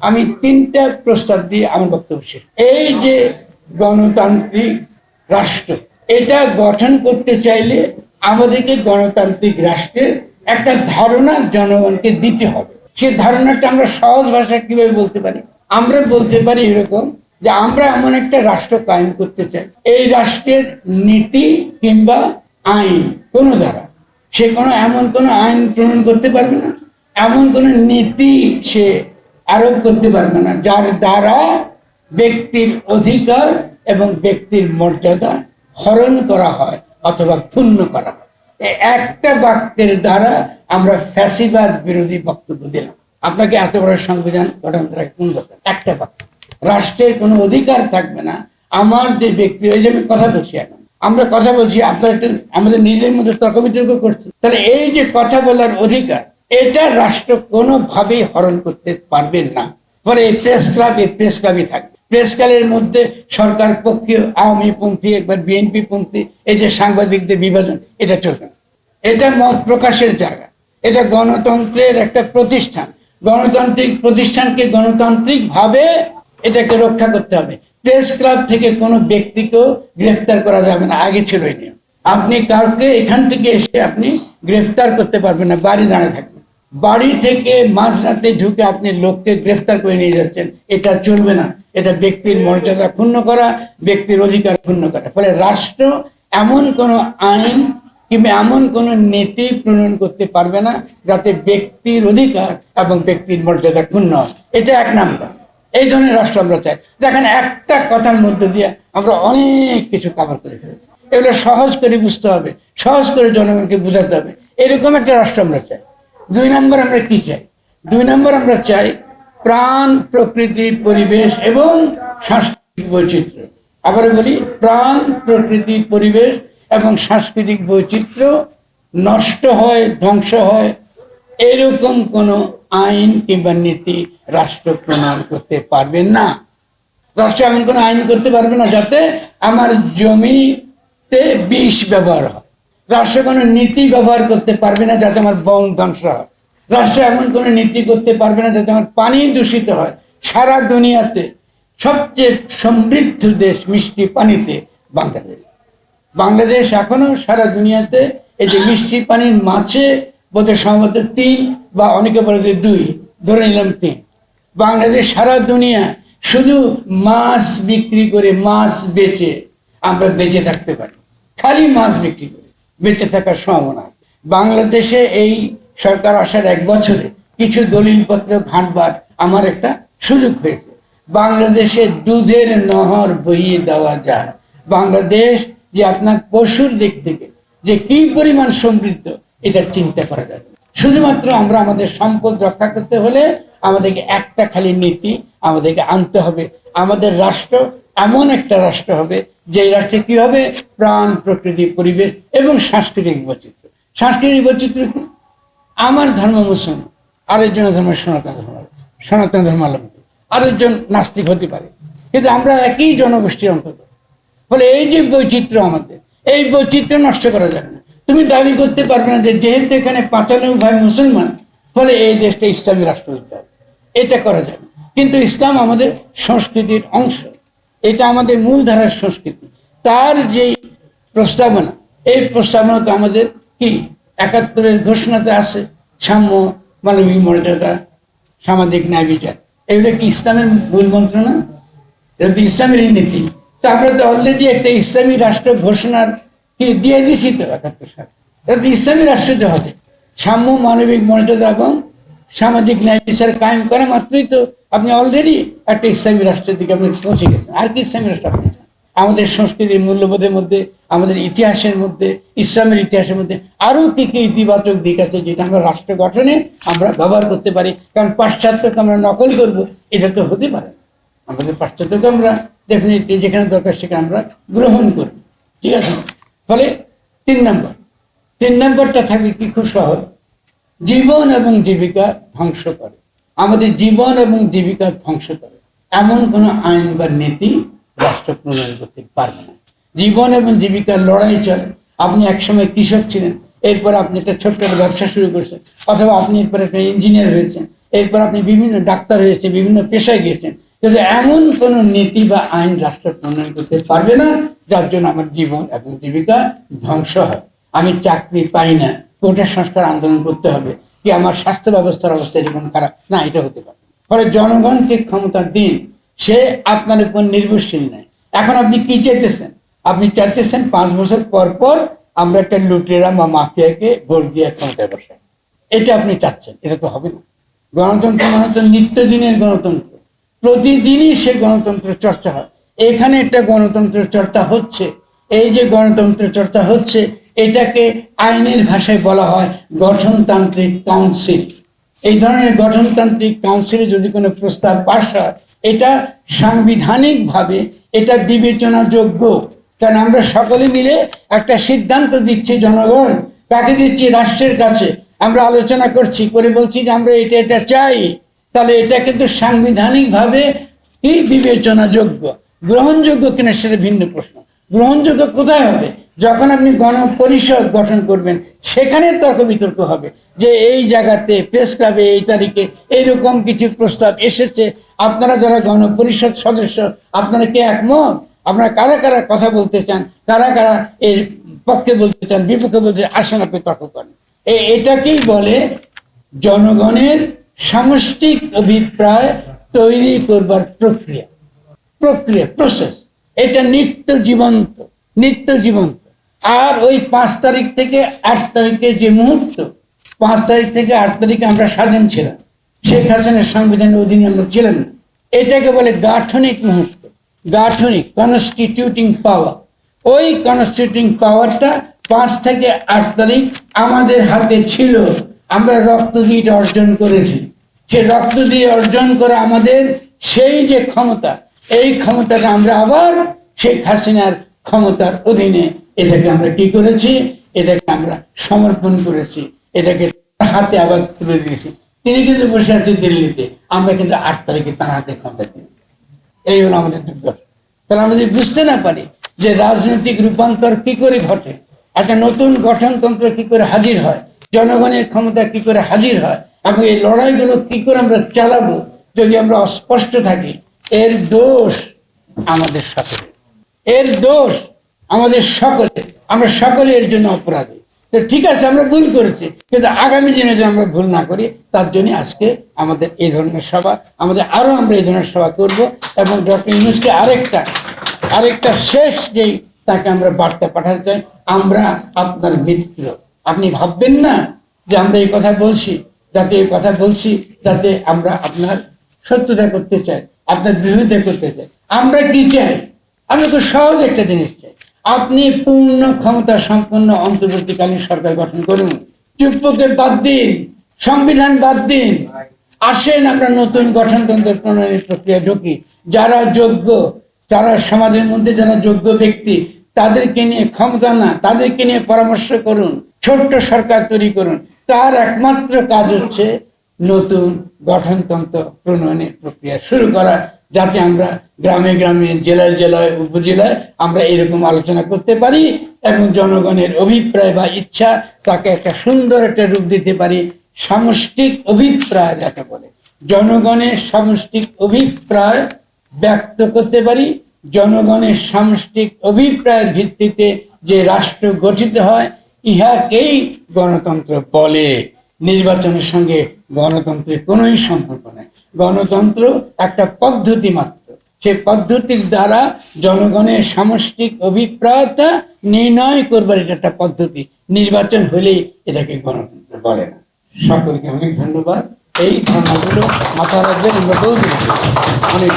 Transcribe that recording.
আমি তিনটা প্রস্তাব দিয়ে আমার বক্তব্য শেষ। এই যে গণতান্ত্রিক রাষ্ট্র, এটা গঠন করতে চাইলে আমাদেরকে গণতান্ত্রিক রাষ্ট্রের একটা ধারণা জনগণকে দিতে হবে। সে ধারণাটা আমরা সহজ ভাষায় কীভাবে বলতে পারি? আমরা বলতে পারি এরকম যে আমরা এমন একটা রাষ্ট্র কায়েম করতে চাই। এই রাষ্ট্রের নীতি কিংবা আইন, কোনো দ্বারা সে কোনো এমন কোনো আইন প্রণয়ন করতে পারবে না। এমন কোনো নীতি সে আরোপ করতে পারবে না। যার দ্বারা ব্যক্তির অধিকার এবং ব্যক্তির মর্যাদা হরণ করা হয় অথবা ক্ষুণ্ণ করা হয়। একটা বাক্যের দ্বারা আমরা ফ্যাসিবাদ বিরোধী বক্তব্য দিলাম। আপনাকে এত বড় সংবিধান গঠন কোন একটা বাক্য। রাষ্ট্রের কোনো অধিকার থাকবে না। আমার যে ব্যক্তি ওই যে আমি কথা বলছি এখন, আমরা কথা বলছি, আপনারা একটু আমাদের নিজের মধ্যে তর্ক বিতর্ক করছি তাহলে এই যে কথা বলার অধিকার এটা রাষ্ট্র কোনোভাবেই হরণ করতে পারবেন না। ফলে এই প্রেস ক্লাব, এই প্রেস ক্লাবই থাকবে। প্রেস ক্লাবের মধ্যে সরকার পক্ষীয় আওয়ামী পন্থী, একবার বিএনপি পন্থী, এই যে সাংবাদিকদের বিভাজন, এটা চলবে না। এটা মত প্রকাশের জায়গা। এটা গণতন্ত্রের একটা প্রতিষ্ঠান। গণতান্ত্রিক প্রতিষ্ঠানকে গণতান্ত্রিক ভাবে এটাকে রক্ষা করতে হবে। প্রেস ক্লাব থেকে কোনো ব্যক্তিকেও গ্রেফতার করা যাবে না। আগে ছিল নিয়ম। আপনি কাউকে এখান থেকে এসে আপনি গ্রেফতার করতে পারবেন না, বাড়ি দাঁড়িয়ে থাকবেন। বাড়ি থেকে মাঝরাতে ঢুকে আপনি লোককে গ্রেফতার করে নিয়ে যাচ্ছেন, এটা চলবে না। এটা ব্যক্তির মর্যাদা ক্ষুণ্ণ করা, ব্যক্তির অধিকার ক্ষুণ্ণ করা। ফলে রাষ্ট্র এমন কোনো আইন কিংবা এমন কোনো নীতি প্রণয়ন করতে পারবে না যাতে ব্যক্তির অধিকার এবং ব্যক্তির মর্যাদা ক্ষুণ্ণ হয়। এটা এক নাম্বার। এই ধরনের রাষ্ট্র আমরা চাই। দেখেন, একটা কথার মধ্যে দিয়ে আমরা অনেক কিছু কাভার করে ফেলেছি। এগুলো সহজ করে বুঝতে হবে, সহজ করে জনগণকে বোঝাতে হবে। এরকম একটা রাষ্ট্র আমরা চাই। দুই নম্বর আমরা কি চাই? দুই নম্বর আমরা চাই প্রাণ, প্রকৃতি, পরিবেশ এবং সাংস্কৃতিক বৈচিত্র্য। আবার বলি, প্রাণ, প্রকৃতি, পরিবেশ এবং সাংস্কৃতিক বৈচিত্র্য নষ্ট হয়, ধ্বংস হয়, এরকম কোনো আইন কিংবা নীতি রাষ্ট্র প্রণয়ন করতে পারবে না। রাষ্ট্র এমন কোনো আইন করতে পারবে না যাতে আমার জমিতে বিষ ব্যবহার হয়। রাষ্ট্র কোনো নীতি ব্যবহার করতে পারবে না যাতে আমার বন ধ্বংস হয়। রাষ্ট্র এমন কোনো নীতি করতে পারবে না যাতে আমার পানি দূষিত হয়। সারা দুনিয়াতে সবচেয়ে সমৃদ্ধ দেশ মিষ্টি পানিতে বাংলাদেশ। বাংলাদেশ এখনও সারা দুনিয়াতে এই যে মিষ্টি পানির মাছে বোধহয় সম্ভবত তিন বা অনেকে বলে যে দুই, ধরে নিলাম তিন। বাংলাদেশ সারা দুনিয়া শুধু মাছ বিক্রি করে মাছ বেচে আমরা বেঁচে থাকতে পারি। খালি মাছ বিক্রি করে। বেঁচে থাকার সম্ভাবনা। বাংলাদেশে এই সরকার আসার এক বছরে কিছু দলিলপত্র ঘাঁটবার আমার একটা সুযোগ হয়েছে। বাংলাদেশে দুধের নহর বইয়ে দেওয়া যায়। বাংলাদেশ যে আপনার পশুর দিক থেকে যে কি পরিমাণ সমৃদ্ধ, এটা চিন্তা করা যাবে। শুধুমাত্র আমরা আমাদের সম্পদ রক্ষা করতে হলে আমাদেরকে একটা খালি নীতি আমাদেরকে আনতে হবে। আমাদের রাষ্ট্র এমন একটা রাষ্ট্র হবে যে রাষ্ট্রে কি হবে? প্রাণ, প্রকৃতি, পরিবেশ এবং সাংস্কৃতিক বৈচিত্র্য। সাংস্কৃতিক বৈচিত্র্য কি? আমার ধর্ম মুসলমান আরেকজনের ধর্ম সনাতন ধর্ম, সনাতন ধর্মাবলম্বী আরেকজন নাস্তিক হতে পারে। কিন্তু আমরা একই জনগোষ্ঠীর অন্তর্গত। ফলে এই যে বৈচিত্র্য আমাদের, এই বৈচিত্র্য নষ্ট করা যাবে না। তুমি দাবি করতে পারবে না যে যেহেতু এখানে পাঁচানব্বই ভাই মুসলমান, ফলে এই দেশটা ইসলামী রাষ্ট্র হইতে হবে এটা করা যাবে কিন্তু ইসলাম আমাদের সংস্কৃতির অংশ। এটা আমাদের মূলধারার সংস্কৃতি। তার যেই প্রস্তাবনা, এই প্রস্তাবনাতে আমাদের কি? একাত্তরের ঘোষণাতে আছে, সাম্য, মানবিক মর্যাদা, সামাজিক ন্যায় বিচার। এগুলো কি ইসলামের মূল মন্ত্র না এটা তো ইসলামের নীতি। তো আমরা তো অলরেডি একটা ইসলামী রাষ্ট্র ঘোষণার কি দিয়ে দিছি তো একাত্তর সালে? এটা তো ইসলামী রাষ্ট্রতে হবে। সাম্য, মানবিক মর্যাদা এবং সামাজিক ন্যায় বিচার কায়েম করা মাত্রই তো আপনি অলরেডি একটা ইসলামী রাষ্ট্রের দিকে আপনি পৌঁছে গেছেন। আর কি ইসলামী রাষ্ট্র আপনি আমাদের সংস্কৃতির মূল্যবোধের মধ্যে, আমাদের ইতিহাসের মধ্যে, ইসলামের ইতিহাসের মধ্যে আরও কি কি ইতিবাচক দিক আছে যেটা আমরা রাষ্ট্র গঠনে আমরা ব্যবহার করতে পারি? কারণ পাশ্চাত্যকে আমরা নকল করব, এটা তো হতে পারে আমাদের পাশ্চাত্যকে আমরা ডেফিনেটলি যেখানে দরকার সেখানে আমরা গ্রহণ করি ঠিক আছে? ফলে তিন নম্বর। তিন নম্বরটা থাকবে কি খুব সহজ? জীবন এবং জীবিকা ধ্বংস করে। আমাদের জীবন এবং জীবিকা ধ্বংস করে। এমন কোনো আইন বা নীতি রাষ্ট্র প্রণয়ন করতে পারবে না। জীবন এবং জীবিকার লড়াই চলে। আপনি একসময় কৃষক ছিলেন, এরপর আপনি একটা ছোট্ট ব্যবসা শুরু করছেন, অথবা আপনি এরপর একটা ইঞ্জিনিয়ার হয়েছেন, এরপর আপনি বিভিন্ন ডাক্তার হয়েছে বিভিন্ন পেশায় গিয়েছেন। কিন্তু এমন কোন নীতি বা আইন রাষ্ট্র প্রণয়ন করতে পারবে না, যার জন্য আমার জীবন এবং জীবিকা ধ্বংস হয়। আমি চাকরি পাই না। কোর্টের সংস্কার আন্দোলন করতে হবে? কি আমার স্বাস্থ্য ব্যবস্থার অবস্থা এরকম খারাপ? না, এটা হতে পারে। ফলে জনগণকে ক্ষমতা দিন, সে আপনার উপর নির্ভরশীল নয়। এখন আপনি কি চাইতেছেন? আপনি চাইতেছেন পাঁচ বছর পর পর আমরা একটা লুটেরা বা মাফিয়াকে ভোট দিয়ে ক্ষমতায় বসাই। এটা আপনি চাচ্ছেন, এটা তো হবে না। গণতন্ত্র মানে তো নিত্যদিনের গণতন্ত্র। প্রতিদিনই সে গণতন্ত্র চর্চা হয়। এখানে একটা গণতন্ত্র চর্চা হচ্ছে। এই যে গণতন্ত্র চর্চা হচ্ছে এটাকে আইনের ভাষায় বলা হয় গঠনতান্ত্রিক কাউন্সিল। এই ধরনের গঠনতান্ত্রিক কাউন্সিলে যদি কোনো প্রস্তাব পাশ হয়, এটা সাংবিধানিকভাবে এটা বিবেচনাযোগ্য। কারণ আমরা সকলে মিলে একটা সিদ্ধান্ত দিচ্ছি জনগণ কাকে দিচ্ছি রাষ্ট্রের কাছে। আমরা আলোচনা করছি, করে বলছি যে আমরা এটা এটা চাই। তাহলে এটা কিন্তু সাংবিধানিকভাবে কি বিবেচনাযোগ্য। গ্রহণযোগ্য কিনা সেটা ভিন্ন প্রশ্ন। গ্রহণযোগ্য কোথায় হবে? যখন আপনি গণপরিষদ গঠন করবেন, সেখানে তর্ক বিতর্ক হবে যে এই জায়গাতে প্রেস ক্লাবে এই তারিখে এইরকম কিছু প্রস্তাব এসেছে। আপনারা যারা গণপরিষদ সদস্য, আপনারা কি একমত? আপনারা কারা কারা কথা বলতে চান, কারা কারা এর পক্ষে বলতে চান, বিপক্ষে বলতে আসেন আপনি তর্ক করেন। এটাকেই বলে জনগণের সামষ্টিক অভিপ্রায় তৈরি করবার প্রক্রিয়া। প্রক্রিয়া প্রসেস এটা নিত্য জীবন্ত নিত্য জীবন্ত। আর ওই পাঁচ তারিখ থেকে আট তারিখে যে মুহূর্ত, পাঁচ তারিখ থেকে আট তারিখে আমরা স্বাধীন ছিলাম। শেখ হাসিনের সংবিধানের অধীনে আমরা ছিলাম না। এটাকে বলে গাঠনিক মুহূর্ত, গাঠনিক কনস্টিটিউটিং পাওয়ার ওই কনস্টিটিউটিং পাওয়ারটা পাঁচ থেকে আট তারিখ আমাদের হাতে ছিল। আমরা রক্ত দিয়ে অর্জন করেছি। সে রক্ত দিয়ে অর্জন করা আমাদের সেই যে ক্ষমতা, এই ক্ষমতাটা আমরা আবার শেখ হাসিনার ক্ষমতার অধীনে এটাকে আমরা কি করেছি? এটাকে আমরা সমর্পণ করেছি। এটাকে হাতে আবার তুলে দিয়েছি। তিনি কিন্তু বসে আছেন দিল্লিতে। আমরা কিন্তু আট তারিখে তার হাতে ক্ষমতা দিয়েছি। এই হলো আমাদের দুর্দশা। তাহলে আমরা যদি বুঝতে না পারি যে রাজনৈতিক রূপান্তর কি করে ঘটে, একটা নতুন গঠনতন্ত্র কি করে হাজির হয়, জনগণের ক্ষমতা কি করে হাজির হয়, এবং এই লড়াইগুলো কি করে আমরা চালাবো, যদি আমরা অস্পষ্ট থাকি, এর দোষ আমাদের সাথে। এর দোষ আমাদের সকলে, আমরা সকলে এর জন্য অপরাধী। তো ঠিক আছে, আমরা ভুল করেছি, কিন্তু আগামী দিনে যেন আমরা ভুল না করি, তার জন্য আজকে আমাদের এই ধরনের সভা, আমাদের আরও আমরা এই ধরনের সভা করব এবং ডক্টর ইউনুসকে আরেকটা আরেকটা শেষ যেই তাকে আমরা বার্তা পাঠাতে চাই, আমরা আপনার মিত্র। আপনি ভাববেন না যে আমরা এই কথা বলছি, যাতে এই কথা বলছি, যাতে আমরা আপনার শত্রুতা করতে চাই, আপনার বিরোধিতা করতে চাই। আমরা কি চাই? আমরা তো সহজ একটা জিনিস আপনি পূর্ণ ক্ষমতা সম্পন্ন অন্তর্বর্তীকালীন সরকার গঠন করুন। চুপ্পকে বাদ দিন, সংবিধান বাদ দিন। আসেন আমরা নতুন গঠনতন্ত্র প্রণয়নের প্রক্রিয়া ঢুকি। যারা যোগ্য যারা সমাজের মধ্যে যারা যোগ্য ব্যক্তি, তাদেরকে নিয়ে ক্ষমতা না, তাদেরকে নিয়ে পরামর্শ করুন, ছোট্ট সরকার তৈরি করুন। তার একমাত্র কাজ হচ্ছে নতুন গঠনতন্ত্র প্রণয়নের প্রক্রিয়া শুরু করা, যাতে আমরা গ্রামে গ্রামে, জেলায় জেলায়, উপজেলায় আমরা এরকম আলোচনা করতে পারি এবং জনগণের অভিপ্রায় বা ইচ্ছা তাকে একটা সুন্দর একটা রূপ দিতে পারি, সামষ্টিক অভিপ্রায় যাকে বলে। জনগণের সামষ্টিক অভিপ্রায় ব্যক্ত করতে পারি, জনগণের সামষ্টিক অভিপ্রায়ের ভিত্তিতে যে রাষ্ট্র গঠিত হয়, ইহাকেই গণতন্ত্র বলে। নির্বাচনের সঙ্গে গণতন্ত্রের কোনোই সম্পর্ক নেই। গণতন্ত্র একটা পদ্ধতি মাত্র। সে পদ্ধতির দ্বারা জনগণের সামষ্টিক অভিপ্রায়টা নির্ণয় করবার এটা একটা পদ্ধতি। নির্বাচন হলেই এটাকে গণতন্ত্র বলে না। সকলকে অনেক ধন্যবাদ। এই ধারণাগুলো মাথা রাখবেন, আমরা বলতে অনেক